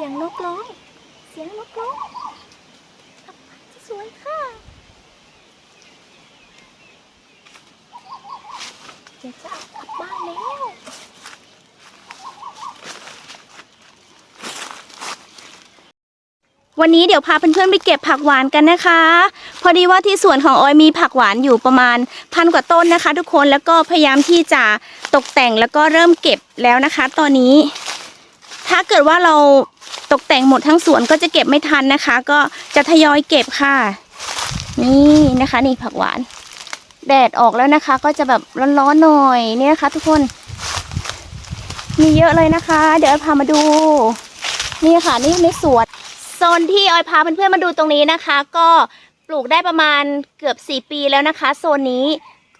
สียงนกร้อง เสียงนกร้องผักหวานสวยค่ะเดี๋ยวจะเอากลับบ้านแล้ววันนี้เดี๋ยวพาเพื่อนๆไปเก็บผักหวานกันนะคะ พอดีว่าที่สวนของออยมีผักหวานอยู่ประมาณพันกว่าต้นนะคะ ทุกคนแล้วก็พยายามที่จะตกแต่งแล้วก็เริ่มเก็บแล้วนะคะ ตอนนี้ ถ้าเกิดว่าเรา ตกแต่งหมดทั้งสวนก็จะเก็บไม่ทันนะคะ ก็จะทยอยเก็บค่ะ นี่นะคะ นี่ผักหวาน แดดออกแล้วนะคะ ก็จะแบบร้อนๆหน่อยเนี่ยนะคะ ทุกคน มีเยอะเลยนะคะ เดี๋ยวพามาดู นี่ค่ะนี่ในสวนโซนที่ออยพาเพื่อนๆมาดูตรงนี้นะคะ ก็ปลูกได้ประมาณเกือบ 4 ปีแล้วนะคะ โซนนี้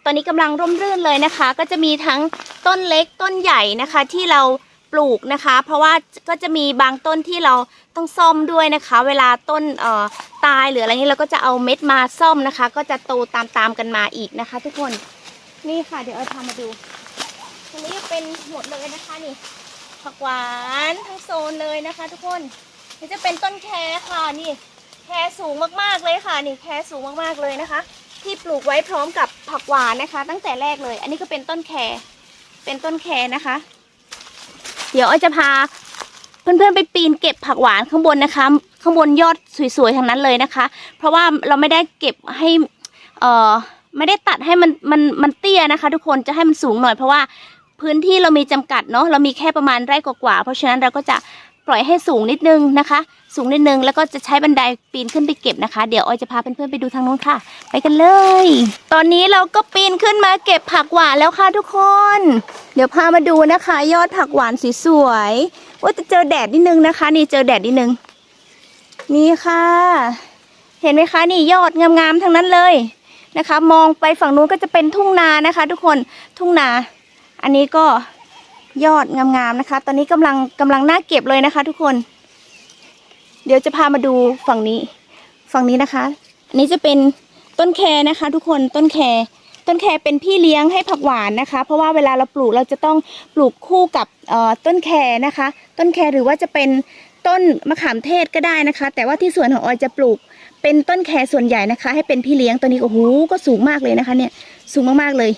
ตอนนี้กำลังร่มรื่นเลยนะคะ ก็จะมีทั้งต้นเล็กต้นใหญ่นะคะ ที่เรา ปลูกนะคะ เพราะว่าก็จะมีบางต้นที่เราต้องซ่อมด้วยนะคะ เวลาต้นเอ่อตายหรืออะไรนี้เราก็จะเอาเม็ดมาซ่อมนะคะ ก็จะโตตามๆกันมาอีกนะคะ ทุกคนนี่ค่ะ เดี๋ยวออยพามาดูตรงนี้จะเป็นหมดเลยนะคะนี่ผักหวานทั้งโซนเลยนะคะ ทุกคนนี่จะเป็นต้นแคค่ะนี่แคสูงมากๆเลยค่ะ นี่แคสูงมากๆเลยนะคะ ที่ปลูกไว้พร้อมกับผักหวานนะคะ ตั้งแต่แรกเลย อันนี้ก็เป็นต้นแคเป็นต้นแคนะคะ เดี๋ยวอ้อยจะพา เพื่อนๆไปปีนเก็บผักหวานข้างบนนะคะ ข้างบนยอดสวยๆทั้งนั้นเลยนะคะ เพราะว่าเราไม่ได้เก็บให้เอ่อไม่ได้ตัดให้มันมันมันเตี้ยนะคะ ทุกคนจะให้มันสูงหน่อยเพราะว่าพื้นที่เรามีจำกัดเนาะเรามีแค่ประมาณไร่กว่าๆเพราะฉะนั้นเราก็จะ ปล่อยให้สูงนิดนึงนะคะ สูงนิดนึงแล้วก็จะใช้บันไดปีนขึ้นไปเก็บนะคะ เดี๋ยวออยจะพาเพื่อนๆไปดูทางนู้นค่ะ ไปกันเลย ตอนนี้เราก็ปีนขึ้นมาเก็บผักหวานแล้วค่ะทุกคน เดี๋ยวพามาดูนะคะ ยอดผักหวานสวยๆว่าจะเจอแดดนิดนึงนะคะ นี่เจอแดดนิดนึง นี่ค่ะ เห็นไหมคะนี่ยอดงามๆทั้งนั้นเลยนะคะ มองไปฝั่งนู้นก็จะเป็นทุ่งนานะคะ ทุกคนทุ่งนา อันนี้ก็ ยอดงามๆนะคะ ตอนนี้กำลังกำลังน่าเก็บเลยนะคะ ทุกคน เดี๋ยวจะพามาดูฝั่งนี้ ฝั่งนี้นะคะอันนี้จะเป็นต้นแคนะคะ ทุกคนต้นแคต้นแคเป็นพี่เลี้ยงให้ผักหวานนะคะ เพราะว่าเวลาเราปลูกเราจะต้องปลูกคู่กับต้นแคนะคะ ต้นแคหรือว่าจะเป็นต้นมะขามเทศก็ได้นะคะ แต่ว่าที่สวนของออยจะปลูกเป็นต้นแคส่วนใหญ่นะคะ ให้เป็นพี่เลี้ยงตัวนี้โอ้โหก็สูงมากเลยนะคะ เนี่ยสูงมากๆเลย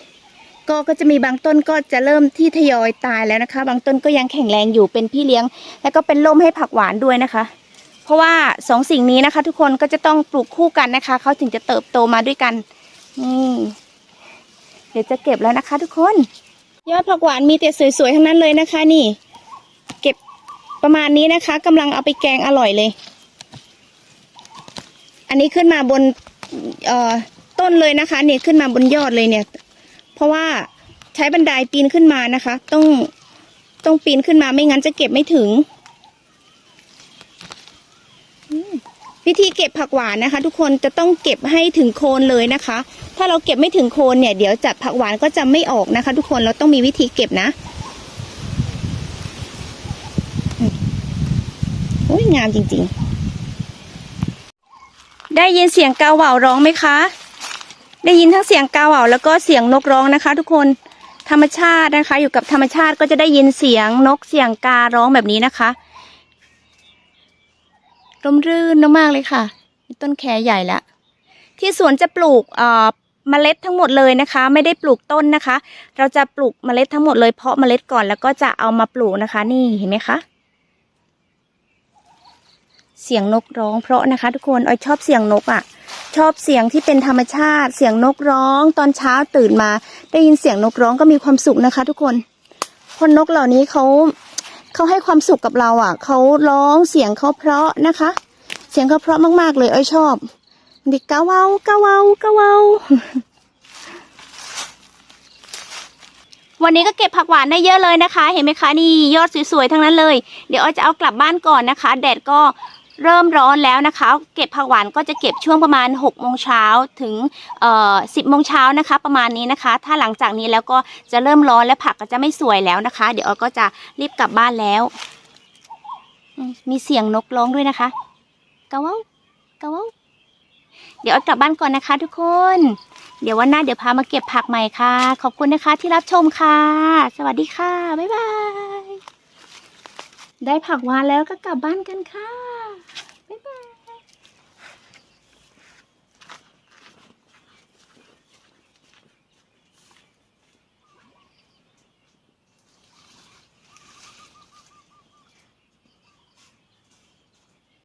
ก็ก็จะมีบางต้นก็จะเริ่มที่ทยอยตายแล้วนะคะ บางต้นก็ยังแข็งแรงอยู่เป็นพี่เลี้ยง แล้วก็เป็นล่มให้ผักหวานด้วยนะคะ เพราะว่าสองสิ่งนี้นะคะ ทุกคนก็จะต้องปลูกคู่กันนะคะเขาถึงจะเติบโตมาด้วยกันนี่เดี๋ยวจะเก็บแล้วนะคะ ทุกคนยอดผักหวานมีแต่สวยๆทั้งนั้นเลยนะคะ นี่ เก็บประมาณนี้นะคะกำลังเอาไปแกงอร่อยเลย อันนี้ขึ้นมาบนเอ่อต้นเลยนะคะ เนี่ยขึ้นมาบนยอดเลยเนี่ย เพราะว่าใช้บันไดปีนขึ้นมานะคะ ต้องต้องปีนขึ้นมาไม่งั้นจะเก็บไม่ถึง วิธีเก็บผักหวานนะคะ ทุกคนจะต้องเก็บให้ถึงโคนเลยนะคะ ถ้าเราเก็บไม่ถึงโคนเนี่ย เดี๋ยวจัดผักหวานก็จะไม่ออกนะคะ ทุกคนเราต้องมีวิธีเก็บนะโอ้ยงามจริง ๆ ได้ยินเสียงกาเหว่าร้องไหมคะ ได้ยินทั้งเสียงกาเหว่าแล้วก็เสียงนกร้องนะคะ ทุกคนธรรมชาตินะคะ อยู่กับธรรมชาติก็จะได้ยินเสียงนกเสียงการ้องแบบนี้นะคะร่มรื่นมากๆเลยค่ะมีต้นแคใหญ่แล้วที่สวนจะปลูกเอ่อเมล็ดทั้งหมดเลยนะคะ ไม่ได้ปลูกต้นนะคะ เราจะปลูกเมล็ดทั้งหมดเลยเพาะเมล็ดก่อนแล้วก็จะเอามาปลูกนะคะ นี่เห็นไหมคะเสียงนกร้องเพราะนะคะ ทุกคนออยชอบเสียงนกอะ ชอบเสียงที่เป็นธรรมชาติ เสียงนกร้อง ตอนเช้าตื่นมา ได้ยินเสียงนกร้องก็มีความสุขนะคะ ทุกคนคนนกเหล่านี้เขาเขาให้ความสุขกับเราอะเขาร้องเสียงเขาเพราะนะคะ เสียงเขาเพราะมากๆ เลยอ้อยชอบดิกกาเวากาเวากาเวาวันนี้ก็เก็บผักหวานได้เยอะเลยนะคะ เห็นไหมคะนี่ยอดสวยๆทั้งนั้นเลย เดี๋ยวอ้อยจะเอากลับบ้านก่อนนะคะ แดดก็ เริ่มร้อนแล้วนะคะ เก็บผักหวานก็จะเก็บช่วงประมาณ6กโมงเช้าถึงสิบโมงเช้านะคะ ประมาณนี้นะคะ ถ้าหลังจากนี้แล้วก็จะเริ่มร้อนและผักก็จะไม่สวยแล้วนะคะ เดี๋ยวออก็จะรีบกลับบ้านแล้ว มีเสียงนกร้องด้วยนะคะกะว้ากะว้าเดี๋ยวออกลับบ้านก่อนนะคะทุกคน เดี๋ยววันหน้าเดี๋ยวพามาเก็บผักใหม่ค่ะ ขอบคุณนะคะที่รับชมค่ะ สวัสดีค่ะ บ๊ายบาย ได้ผักหวานแล้วก็กลับบ้านกันค่ะ Bye bye.